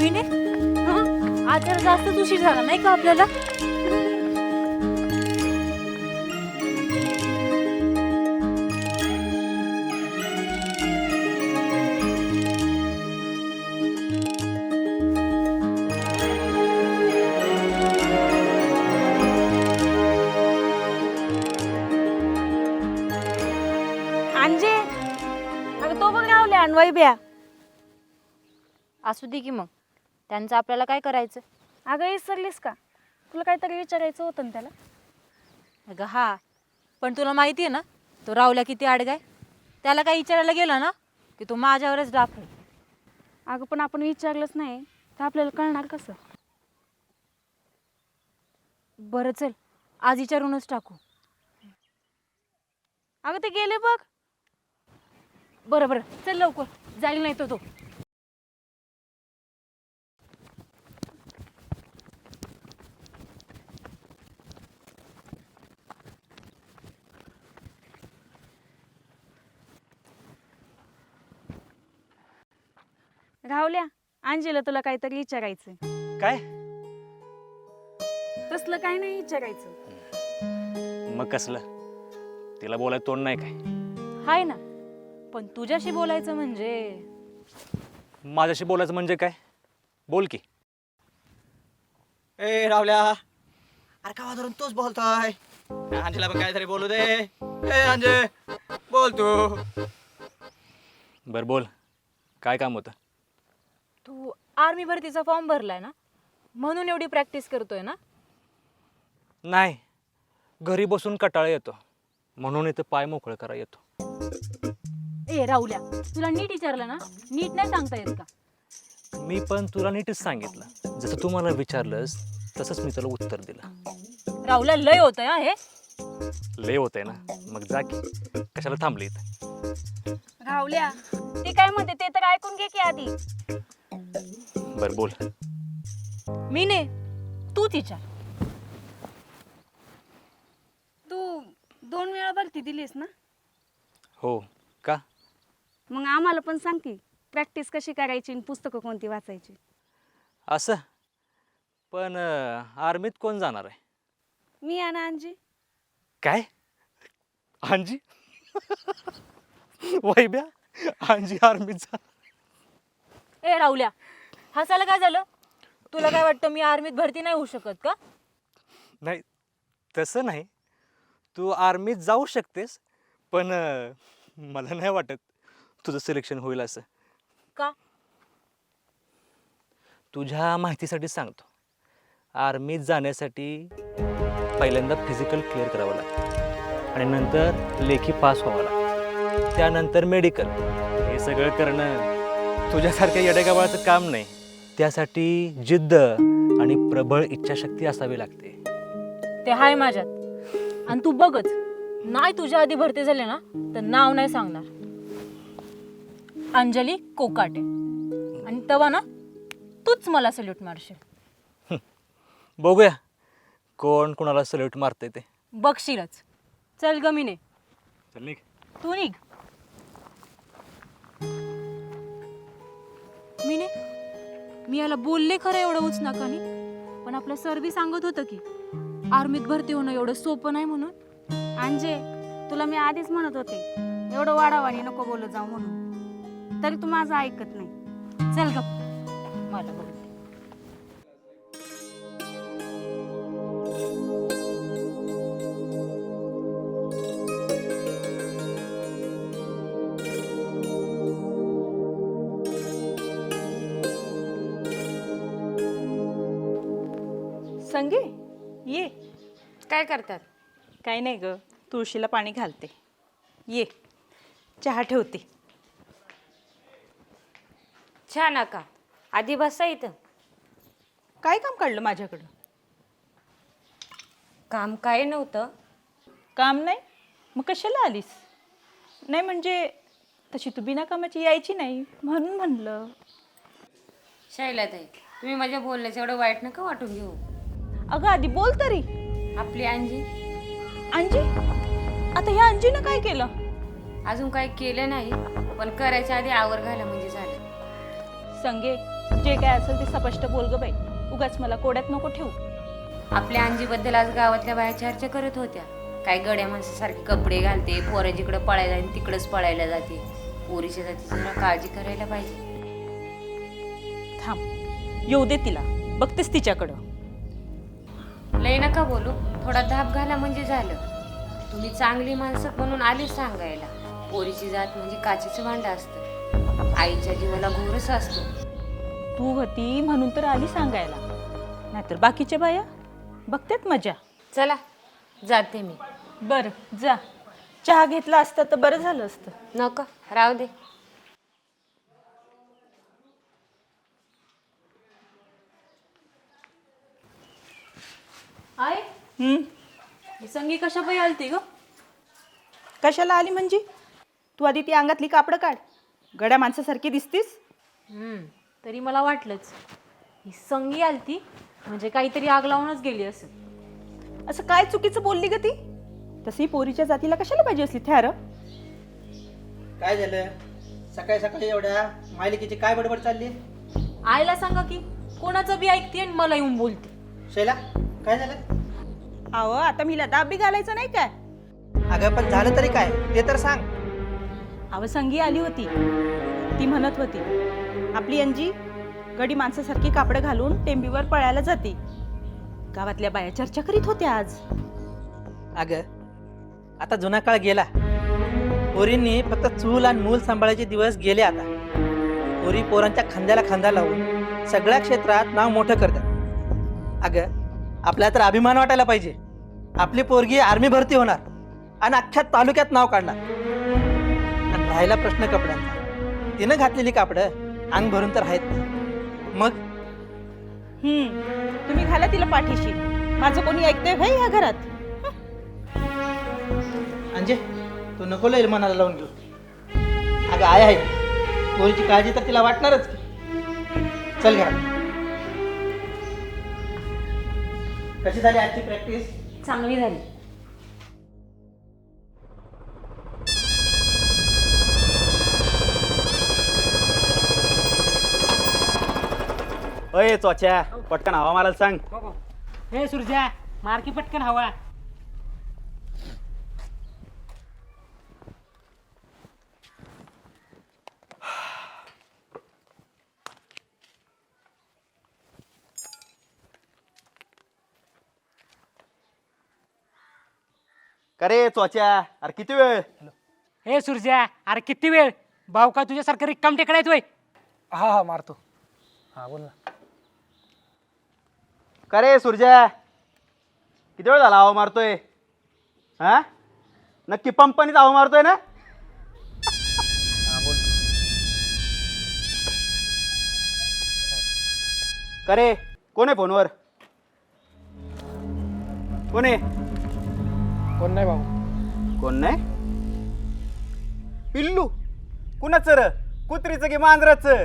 विनय आचार आज जरा उशीर झाला नाही का आपल्याला? ब्या. असू दे की मग. त्यांचं आपल्याला काय करायचं? अगं विसरलीस का? तुला काहीतरी विचारायचं होतं ना त्याला? अगं हा. पण तुला माहिती आहे ना तो रावला किती आडगाय. त्याला काय विचारायला गेला ना की तो माझ्यावरच डाफ अगं पण आपण विचारलंच नाही. तर आपल्याला कळणार कसं? बरं चल. आज विचारूनच टाकू. अगं ते गेले बघ. बरं बरं. चल लवकर. जाईल नाही तो तो. राहुल्या अंजेला तुला काहीतरी विचारायचं काय? तसलं काही नाही विचारायचं. मग कसलं? तिला बोलायला तोंड नाही काय? हाय ना. पण तुझ्याशी बोलायचं म्हणजे? माझ्याशी बोलायचं म्हणजे काय? बोल की. ए रावल्या. अरे का धरून तूच बोलतोय? अंजेला पण काहीतरी बोलू दे. ए अंजे बोल तू. बरं बोल. काय काम होतं? तू आर्मी भरतीचा फॉर्म भरलाय ना? म्हणून एवढी प्रॅक्टिस करतोय ना? नाही. घरी बसून कटाळा येतो. म्हणून इथं पाय मोकळं करा येतो. ए राहुल्या तुला नीट विचारलं ना? नीट नाही सांगता येत का? मी पण तुला नीटच सांगितलं. जसं तू मला विचारलंस तसंच मी तुला उत्तर दिलं. राहुल्या लय होतंय हा हे. लय होतंय ना? मग जा की. कशाला थांबली इथं? राहुल्या ते काय म्हणते ते तर ऐकून घे की आधी. बरं बोल. मी ने तूच विचार. तू दोन वेळा भरती दिलीस ना? हो. मग आम्हाला पण सांग की प्रॅक्टिस कशी करायची आणि पुस्तकं कोणती वाचायची? असं? पण आर्मीत कोण जाणार आहे? मी आणि अंजी काय? हांजी वैब्या हांजी आर्मीत जा. ए राहुल्या हसायला काय झालं? तुला काय वाटतं मी आर्मीत भरती नाही होऊ शकत का? नाही तसं नाही. तू आर्मीत जाऊ शकतेस पण अं, मला नाही वाटत. तुझं सिलेक्शन होईल असं. का? तुझ्या माहितीसाठी सांगतो. आर्मीत जाण्यासाठी पहिल्यांदा फिजिकल क्लिअर करावं लागतं. आणि नंतर लेखी पास व्हावं लागतं. त्यानंतर मेडिकल हे सगळं करणं तुझ्यासारख्या येडेगाबाळाचं काम नाही. त्यासाठी जिद्द आणि प्रबळ इच्छाशक्ती असावी लागते. ते हाय माझ्यात. आणि तू बघच. नाही तुझ्या आधी भरती झाले ना तर नाव नाही सांगणार. अंजली कोकाटे. आणि तेव्हा ना तूच मला सल्यूट मारशील. बघूया कोण कोणाला सल्यूट मारते ते. बघशीलच. चल ग मीने. चल निघ. तू निघ. मीने मी याला बोलले खरं एवढं उच नकानी पण आपलं सर बी सांगत होतं की आर्मीत भरती होणं एवढं सोपं नाही म्हणून. अंजे तुला मी आधीच म्हणत होते एवढं वाढावाणी नको बोलत जाऊ म्हणून. तरी तू माझं ऐकत नाही. चल ग मला बघते संगे ये. काय करतात? काय नाही ग तुळशीला पाणी घालते. ये. चहा ठेवते. छान आका आधी बसा इथं. काय काम काढलं माझ्याकडं? काम काय नव्हतं. काम नाही? मग कशाला आलीस? नाही म्हणजे तशी तू बिना कामाची यायची नाही म्हणून म्हणलं. शैलाताई तुम्ही माझ्या बोलण्याचं एवढं वाईट नका वाटून घेऊ. अगं आधी बोल तरी. आपली अंजी अंजी आता ह्या अंजीनं काय केलं? अजून काही केलं नाही पण करायच्या आधी आवर घाला म्हणजे. संगे जे काय असेल ते स्पष्ट बोल ग बाई. उगाच मला कोड्यात नको ठेवू. आपल्या अंजीबद्दल आज गावातल्या बाया चर्चा करत होत्या. काय गड्या माणसासारखे कपडे घालते पोरं जिकडं पळायला आणि तिकडंच पळायला जाते. पोरीच्या जाती जरा काळजी करायला पाहिजे. थांब. येऊ दे तिला. बघतेस तिच्याकडं. लय नका बोलू. थोडा धाप घाला म्हणजे झालं. तुम्ही चांगली माणसं म्हणून आलीच सांगायला. पोरीची जात म्हणजे काचेचं भांडं असतं. आईच्या जीवाला घोरच असतो. तू होती म्हणून तर आली सांगायला. नाहीतर बाकीच्या बाया बघतेत मजा. चला जाते मी. बरं जा. चहा घेतला असता तर बरं झालं असतं. नको राहू दे. हं? ही संगी कशा पायी आलती ग? कशाला आली म्हणजे? तू आधी ती अंगातली कापडं काढ. गड्या माणसासारखी दिसतीस? हम्म, तरी मला वाटलंच. ही संगी आलती म्हणजे काहीतरी आग लावूनच गेली असेल. असं काय चुकीचं बोलली ग ती? तशी पोरीच्या जातीला कशाला पाहिजे असली? थ्यार काय झालं? सकाळी सकाळी एवढ्या मालिकेची काय बडबड चालली? आईला सांगा की कोणाचं बी ऐकते आणि मला येऊन बोलते. शैला काय झालं? अहो आता मीला दाब बी घालायचं नाही काय? अगं पण झालं तरी काय? ते तर सांग. अवसंगी आली होती. ती म्हणत होती आपली अंजी गडी माणसासारखी कापडं घालून टेंबीवर पळायला जाते. गावातल्या बाया चर्चा करीत होत्या आज. अगं आता जुना काळ गेला. पोरींनी फक्त चूल आणि मूल सांभाळायचे दिवस गेले आता. पोरी पोरांच्या खांद्याला खांदा लावून सगळ्या क्षेत्रात नाव मोठं करतात. अगं आपल्याला तर अभिमान वाटायला पाहिजे. आपली पोरगी आर्मी भरती होणार आणि अख्ख्या तालुक्यात नाव काढणार. राहिला प्रश्न कपड्यांचा. तिनं घातलेली कापडं अंग भरून तर आहेत. ना मग? हम्म. तुम्ही घाला तिला पाठीशी. माझं कोणी ऐकतंय भाई ह्या घरात? अंजे तू नको लय मनाला लावून घेऊ. अगं आय आहे. पोरीची काळजी तर तिला वाटणारच की. चल घरा कशी झाली आजची प्रॅक्टिस चांगली झाली. अय चोच्या पटकन हवा मारायला सांग. हे सुरजा मारकी पटकन हवा. का रे चोच्या? अरे किती वेळ? हे सुरजा अरे किती वेळ? भाऊ का तुझ्यासारखं रिक्काम टेकडायत वय हा हा मारतो. हा बोल ना. का रे सुरजा किती वेळ झाला हवा मारतोय? हा? नक्की पंपानीच हवा मारतोय ना? हा बोल का रे? कोण आहे फोनवर? कोण आहे? कोण नाही भाऊ. कोण नाही? पिल्लू. कुणाचं र? कुत्रीचं की मांजराचं?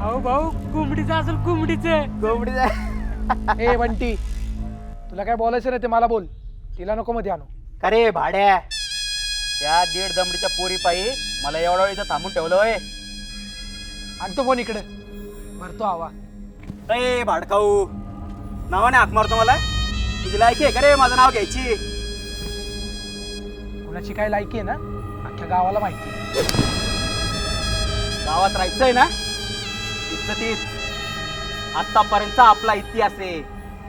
अहो भाऊ कोंबडीचं असेल कोंबडीचं. कोंबडीचं. ए बंटी तुला काय बोलायचं नाही ते मला बोल. तिला नको मध्ये आणू. का रे भाड्या. त्या दीड दमडीच्या पोरी पायी मला एवढा वेळ इथं थांबून ठेवलं होय. आणतो फोन इकडे. भरतो हवा अरे भाडखाऊ नावाने हाक मारतो मला. तुझी लायकी आहे का रे माझं नाव घ्यायची? कुणाची काय लायकी आहे ना? अख्ख्या गावाला माहिती आहे. गावात राहायचंय ना? इज्जतीत. आतापर्यंत आपला इतिहास आहे.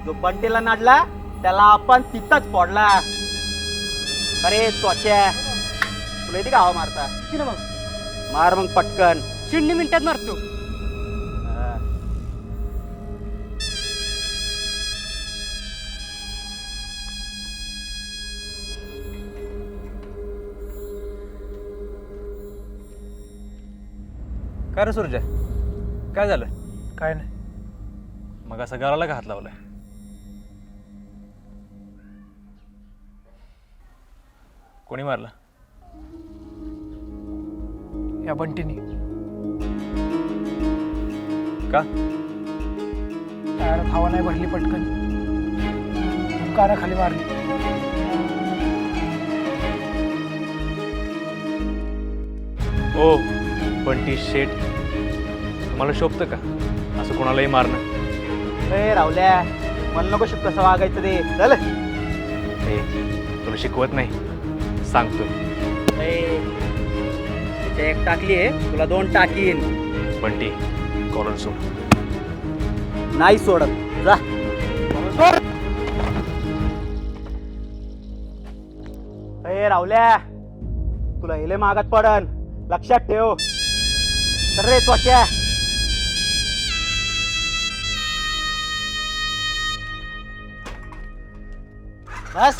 जो बंटीला नाडला त्याला आपण तिथंच फोडला. अरे त्वच्या तुला येते का हवा मारता? किती ना मग. मार मग पटकन. शून्य मिनिटात मारतो. हा. काय रे सुरजा? काय झालं? काय नाही. मग असं गाराला का हात लावलाय? कोणी मारला? या बंटीनी. का? टायरात हवा नाही भरली पटकन. खाली मारली. ओ पण ती शेट तुम्हाला शोभतं का? असं कोणालाही मारणं. ए रावल्या मला नको शिक कसं वागायचं ते. चल. ए तुला शिकवत नाही. सांगतोय. तिथे एक टाकली आहे. तुला दोन टाकीन. पण ती कॉलर सोड. नाही सोडत. जा. ए रावल्या तुला हेले मागात पडन. लक्षात ठेव. तर रे त्वच्या बस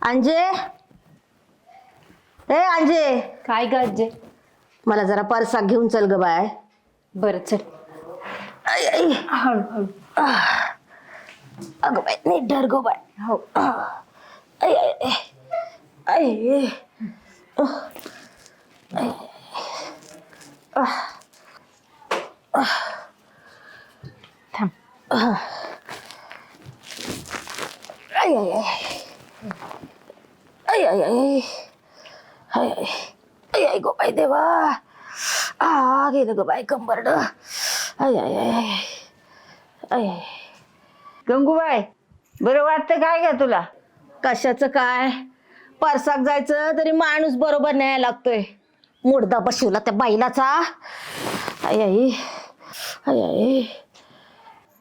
अंजे ए अंजे काय गाजे मला जरा परसाक घेऊन चल ग बाय बरं चल आई, आई. अगं बाय नीट धर गो बाय हो आई आई आई. आई. आई. आह. आई आई आई आई आई आई आई आई आई आई गो बाय देवा आ गेलं ग बाय कंबरड आय आय आय आय आय आय गंगूबाई बरं वाटतं काय का तुला? कशाचं काय? परसाक जायचं तरी माणूस बरोबर न्यायला लागतोय. मुडदा बसवला त्या बाईलाचा. आई आई.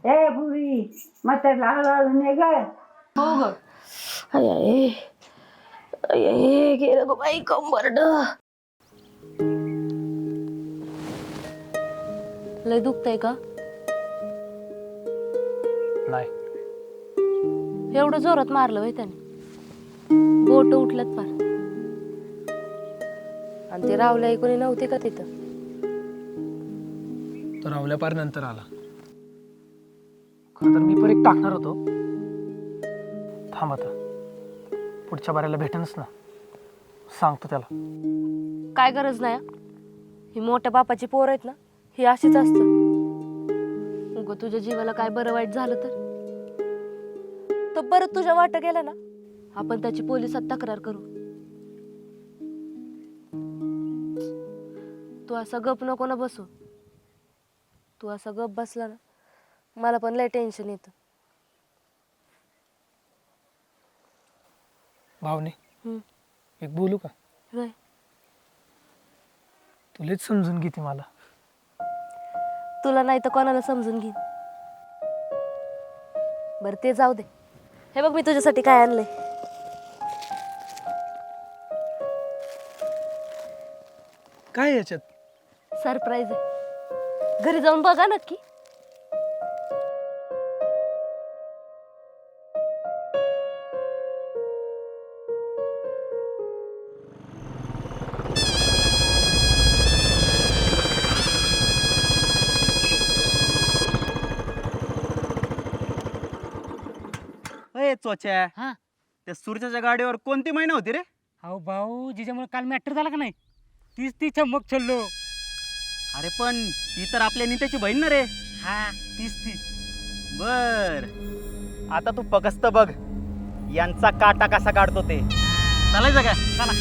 ए पुरी मग लागला काय हो ग आई आई आई आई गेलं ग बाई कंबरड. लय दुखतंय का? नाही. एवढं जोरात मारलं होय त्याने. बोट उठल्यात पार. आणि ते रावल्या कोणी नव्हते का तिथं? तर रावल्या पार नंतर आला. खरं तर मी पण एक टाकणार होतो. थांब आता. पुढच्या बाऱ्याला भेटेनच ना. सांगतो त्याला. काय गरज नाही हं. ही मोठ्या बापाची पोर आहेत ना ही अशीच असतं. उग तुझ्या जीवाला काय बरं वाईट झालं तर? तो परत तुझ्या वाट गेला ना आपण त्याची पोलिसात तक्रार करू. तू असा गप नको ना बसू. तू असा गप बसला ना मला पण लय टेन्शन येतं. भावने हम्म. एक बोलू का? होय. तुलेच समजून घेते मला. तुला नाही तर कोणाला समजून घे बरं ते जाऊ दे. हे बघ मी तुझ्यासाठी काय आणलंय. काय याच्यात? सरप्राईज आहे. घरी जाऊन बघा नक्की. ए चोच्या. हा? त्या सूर्याच्या गाडीवर कोणती महिना होती रे? अहो भाऊ जिच्यामुळे काल मॅटर झाला का नाही? तीच ती चमक छल्लो. अरे पण ती तर आपल्या नित्याची बहीण ना रे. हा तीच ती बर. आता तू फकस्त बघ यांचा काटा कसा काढतो ते. चालायचं काय चला.